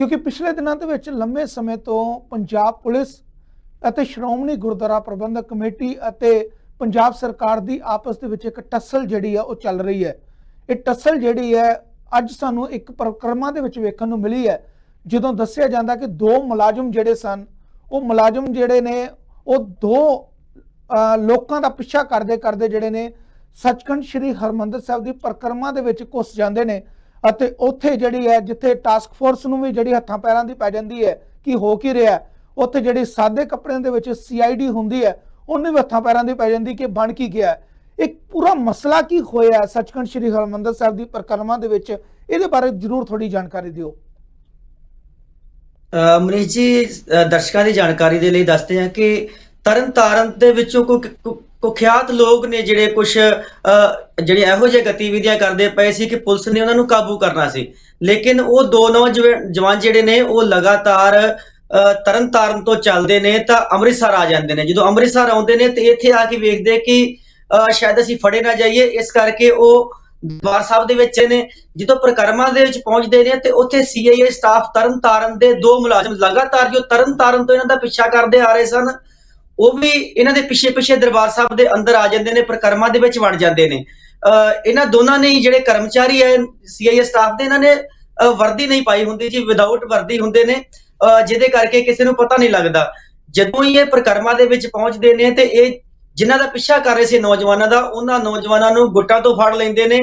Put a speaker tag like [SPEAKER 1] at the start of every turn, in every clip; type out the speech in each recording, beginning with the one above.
[SPEAKER 1] ਕਿਉਂਕਿ ਪਿਛਲੇ ਦਿਨਾਂ ਦੇ ਵਿੱਚ ਲੰਮੇ ਸਮੇਂ ਤੋਂ ਪੰਜਾਬ ਪੁਲਿਸ ਅਤੇ ਸ਼੍ਰੋਮਣੀ ਗੁਰਦੁਆਰਾ ਪ੍ਰਬੰਧਕ ਕਮੇਟੀ ਅਤੇ ਪੰਜਾਬ ਸਰਕਾਰ ਦੀ ਆਪਸ ਦੇ ਵਿੱਚ ਇੱਕ ਟੱਸਲ ਜਿਹੜੀ ਆ ਉਹ ਚੱਲ ਰਹੀ ਹੈ। ਇਹ ਟੱਸਲ ਜਿਹੜੀ ਹੈ, ਅੱਜ ਸਾਨੂੰ ਇੱਕ ਪ੍ਰਕਰਮਾਂ ਦੇ ਵਿੱਚ ਵੇਖਣ ਨੂੰ ਮਿਲੀ ਹੈ, ਜਦੋਂ ਦੱਸਿਆ ਜਾਂਦਾ ਕਿ ਦੋ ਮੁਲਾਜ਼ਮ ਜਿਹੜੇ ਸਨ, ਉਹ ਮੁਲਾਜ਼ਮ ਜਿਹੜੇ ਨੇ, ਉਹ ਦੋ ਲੋਕਾਂ ਦਾ ਪਿੱਛਾ ਕਰਦੇ ਕਰਦੇ ਜਿਹੜੇ ਨੇ, ਸੱਚਖੰਡ ਸ੍ਰੀ ਹਰਮੰਦਰ ਸਾਹਿਬ ਦੀ ਪ੍ਰਕਰਮਾਂ ਦੇ ਵਿੱਚ ਘੁਸ ਜਾਂਦੇ ਨੇ। ਅਤੇ ਉੱਥੇ ਜਿਹੜੀ ਹੈ, ਜਿੱਥੇ ਟਾਸਕ ਫੋਰਸ ਨੂੰ ਵੀ ਜਿਹੜੀ ਹੱਥਾਂ ਪੈਰਾਂ ਦੀ ਪੈ ਜਾਂਦੀ ਹੈ ਕਿ ਹੋ ਕੀ ਰਿਹਾ ਉੱਥੇ ਜਿਹੜੀ ਸਾਦੇ ਕੱਪੜਿਆਂ ਦੇ ਵਿੱਚ ਸੀਆਈਡੀ ਹੁੰਦੀ ਹੈ, ਉਹਨੂੰ ਵੀ ਹੱਥਾਂ ਪੈਰਾਂ ਦੀ ਪੈ ਜਾਂਦੀ ਕਿ ਬਣ ਕੀ ਗਿਆ ਹੈ। ਇੱਕ ਪੂਰਾ ਮਸਲਾ ਕੀ ਹੋਇਆ ਸੱਚਖੰਡ ਸ੍ਰੀ ਹਰਮੰਦਰ ਸਾਹਿਬ ਦੀ ਪ੍ਰਕਰਮਾਂ ਦੇ ਵਿੱਚ ਇਹਦੇ ਬਾਰੇ ਜ਼ਰੂਰ ਥੋੜੀ ਜਾਣਕਾਰੀ ਦਿਓ
[SPEAKER 2] ਮਨੀਸ਼ ਜੀ ਦਰਸ਼ਕਾਂ ਦੀ ਜਾਣਕਾਰੀ ਦੇ ਲਈ ਦੱਸਦੇ ਹਾਂ ਕਿ ਤਰਨ ਤਾਰਨ ਦੇ ਵਿੱਚੋਂ ਕੋਈ ਕੁਖਿਆਤ ਲੋਕ ਨੇ ਜਿਹੜੇ ਕੁਝ ਜਿਹੜੇ ਇਹੋ ਜਿਹੇ ਗਤੀਵਿਧੀਆਂ ਕਰਦੇ ਪਏ ਸੀ ਕਿ ਪੁਲਿਸ ਨੇ ਉਹਨਾਂ ਨੂੰ ਕਾਬੂ ਕਰਨਾ ਸੀ। ਲੇਕਿਨ ਉਹ ਦੋ ਨੌਜਵਾਨ ਜਿਹੜੇ ਨੇ, ਉਹ ਲਗਾਤਾਰ ਅਹ ਤਰਨ ਤਾਰਨ ਤੋਂ ਚੱਲਦੇ ਨੇ ਤਾਂ ਅੰਮ੍ਰਿਤਸਰ ਆ ਜਾਂਦੇ ਨੇ। ਜਦੋਂ ਅੰਮ੍ਰਿਤਸਰ ਆਉਂਦੇ ਨੇ ਤੇ ਇੱਥੇ ਆ ਕੇ ਵੇਖਦੇ ਕਿ ਅਹ ਸ਼ਾਇਦ ਅਸੀਂ ਫੜੇ ਨਾ ਜਾਈਏ। ਇਸ ਕਰਕੇ ਉਹ ਦਰਬਾਰ ਸਾਹਿਬ ਦੇ ਵਿੱਚ ਨੇ। ਜਦੋਂ ਪ੍ਰਕਰਮਾਂ ਦੇ ਵਿੱਚ ਪਹੁੰਚਦੇ ਨੇ ਤੇ ਉੱਥੇ ਸੀਆਈਏ ਸਟਾਫ ਤਰਨਤਾਰਨ ਦੇ ਦੋ ਮੁਲਾਜ਼ਮ, ਲਗਾਤਾਰ ਜੋ ਤਰਨਤਾਰਨ ਤੋਂ ਇਹਨਾਂ ਦਾ ਪਿੱਛਾ ਕਰਦੇ ਆ ਰਹੇ ਸਨ ਉਹ ਵੀ ਇਹਨਾਂ ਦੇ ਪਿੱਛੇ ਪਿੱਛੇ ਦਰਬਾਰ ਸਾਹਿਬ ਦੇ ਅੰਦਰ ਆ ਜਾਂਦੇ ਨੇ, ਪ੍ਰਕਰਮਾਂ ਦੇ ਵਿੱਚ ਵੜ ਜਾਂਦੇ ਨੇ। ਇਹਨਾਂ ਦੋਨਾਂ ਨੇ ਜਿਹੜੇ ਕਰਮਚਾਰੀ ਹੈ ਸੀਆਈਏ ਸਟਾਫ ਦੇ ਇਹਨਾਂ ਨੇ ਵਰਦੀ ਨਹੀਂ ਪਾਈ ਹੁੰਦੀ ਜੀ ਵਿਦਆਊਟ ਵਰਦੀ ਹੁੰਦੇ ਨੇ। ਜਿਹਦੇ ਕਰਕੇ ਕਿਸੇ ਨੂੰ ਪਤਾ ਨਹੀਂ ਲੱਗਦਾ। ਜਦੋਂ ਹੀ ਇਹ ਪ੍ਰਕਰਮਾਂ ਦੇ ਵਿੱਚ ਪਹੁੰਚਦੇ ਨੇ ਤੇ ਇਹ ਜਿਨ੍ਹਾਂ ਦਾ ਪਿੱਛਾ ਕਰ ਰਹੇ ਸੀ ਨੌਜਵਾਨਾਂ ਦਾ, ਉਹਨਾਂ ਨੌਜਵਾਨਾਂ ਨੂੰ ਗੁੱਟਾਂ ਤੋਂ ਫੜ ਲੈਂਦੇ ਨੇ।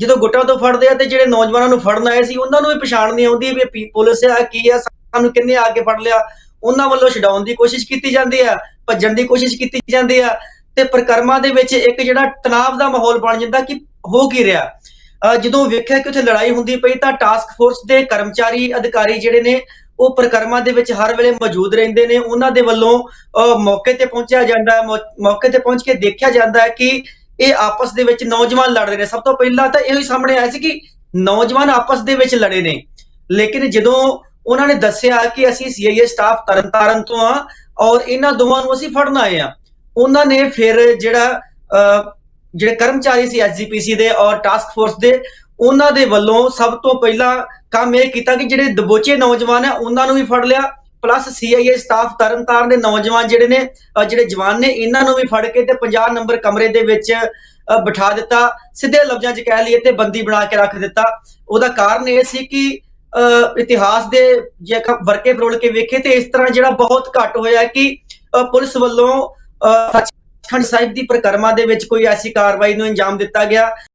[SPEAKER 2] ਜਦੋਂ ਗੁੱਟਾਂ ਤੋਂ ਫੜਦੇ ਆ ਤੇ ਜਿਹੜੇ ਨੌਜਵਾਨਾਂ ਨੂੰ ਫੜਨ ਆਏ ਸੀ, ਉਹਨਾਂ ਨੂੰ ਵੀ ਪਛਾਣ ਨਹੀਂ ਆਉਂਦੀ ਵੀ ਪੁਲਿਸ ਆ, ਕੀ ਆ, ਸਾਨੂੰ ਕਿੰਨੇ ਆ ਕੇ ਫੜ ਲਿਆ। ਉਹਨਾਂ ਵੱਲੋਂ ਛਡਾਉਣ ਦੀ ਕੋਸ਼ਿਸ਼ ਕੀਤੀ ਜਾਂਦੀ ਆ, ਭੱਜਣ ਦੀ ਕੋਸ਼ਿਸ਼ ਕੀਤੀ ਜਾਂਦੀ ਆ ਤੇ ਪ੍ਰਕਰਮਾਂ ਦੇ ਵਿੱਚ ਇੱਕ ਜਿਹੜਾ ਤਣਾਅ ਦਾ ਮਾਹੌਲ ਬਣ ਜਾਂਦਾ ਕਿ ਹੋ ਕੀ ਰਿਹਾ। ਜਦੋਂ ਵੇਖਿਆ ਕਿ ਉੱਥੇ ਲੜਾਈ ਹੁੰਦੀ ਪਈ ਤਾਂ ਟਾਸਕ ਫੋਰਸ ਦੇ ਕਰਮਚਾਰੀ ਅਧਿਕਾਰੀ ਜਿਹੜੇ ਨੇ, ਉਹ ਪ੍ਰਕਰਮਾਂ ਦੇ ਵਿੱਚ ਹਰ ਵੇਲੇ ਮੌਜੂਦ ਰਹਿੰਦੇ ਨੇ। ਉਹਨਾਂ ਦੇ ਵੱਲੋਂ, ਅਹ ਮੌਕੇ ਤੇ ਪਹੁੰਚਿਆ ਜਾਂਦਾ ਮੌਕੇ ਤੇ ਪਹੁੰਚ ਕੇ ਦੇਖਿਆ ਜਾਂਦਾ ਹੈ ਕਿ ਇਹ ਆਪਸ ਦੇ ਵਿੱਚ ਨੌਜਵਾਨ ਲੜ ਰਹੇ ਨੇ। ਸਭ ਤੋਂ ਪਹਿਲਾਂ ਤਾਂ ਇਹੋ ਹੀ ਸਾਹਮਣੇ ਆਇਆ ਸੀ ਕਿ ਨੌਜਵਾਨ ਆਪਸ ਦੇ ਵਿੱਚ ਲੜੇ ਨੇ। ਲੇਕਿਨ ਜਦੋਂ ਉਹਨਾਂ ਨੇ ਦੱਸਿਆ ਕਿ ਅਸੀਂ ਸੀਆਈਏ ਸਟਾਫ ਤਰਨਤਾਰਨ ਤੋਂ ਆ ਔਰ ਇਹਨਾਂ ਦੋਵਾਂ ਨੂੰ ਅਸੀਂ ਫੜਨ ਆਏ ਆ। ਉਹਨਾਂ ਨੇ ਫਿਰ ਜਿਹੜਾ ਜਿਹੜੇ ਕਰਮਚਾਰੀ ਸੀ ਐਸਜੀਪੀਸੀ ਦੇ ਔਰ ਟਾਸਕ ਫੋਰਸ ਦੇ, ਉਹਨਾਂ ਦੇ ਵੱਲੋਂ ਸਭ ਤੋਂ ਪਹਿਲਾਂ ਕੰਮ ਇਹ ਕੀਤਾ ਕਿ ਜਿਹੜੇ ਦਬੋਚੇ ਨੌਜਵਾਨ ਹੈ ਉਹਨਾਂ ਨੂੰ ਵੀ ਫੜ ਲਿਆ। ਪਲੱਸ ਸੀਆਈਏ ਸਟਾਫ ਤਰਨਤਾਰਨ ਦੇ ਨੌਜਵਾਨ ਜਿਹੜੇ ਨੇ ਜਿਹੜੇ ਜਵਾਨ ਨੇ, ਇਹਨਾਂ ਨੂੰ ਵੀ ਫੜ ਕੇ ਤੇ 50 ਨੰਬਰ ਕਮਰੇ ਦੇ ਵਿੱਚ ਬਿਠਾ ਦਿੱਤਾ। ਸਿੱਧੇ ਲਫ਼ਜ਼ਾਂ 'ਚ ਕਹਿ ਲਈਏ ਤੇ ਬੰਦੀ ਬਣਾ ਕੇ ਰੱਖ ਦਿੱਤਾ। ਉਹਦਾ ਕਾਰਨ ਇਹ ਸੀ ਕਿ ਇਤਿਹਾਸ ਦੇ ਜੇ ਵਰਕੇ ਫਰੋਲ ਕੇ ਵੇਖੇ ਤੇ ਇਸ ਤਰ੍ਹਾਂ ਜਿਹੜਾ ਬਹੁਤ ਘੱਟ ਹੋਇਆ ਕਿ ਪੁਲਿਸ ਵੱਲੋਂ, ਅਹ, ਸੱਚਖੰਡ ਸਾਹਿਬ ਦੀ ਪ੍ਰਕਰਮਾ ਦੇ ਵਿੱਚ ਕੋਈ ਐਸੀ ਕਾਰਵਾਈ ਨੂੰ ਅੰਜਾਮ ਦਿੱਤਾ ਗਿਆ।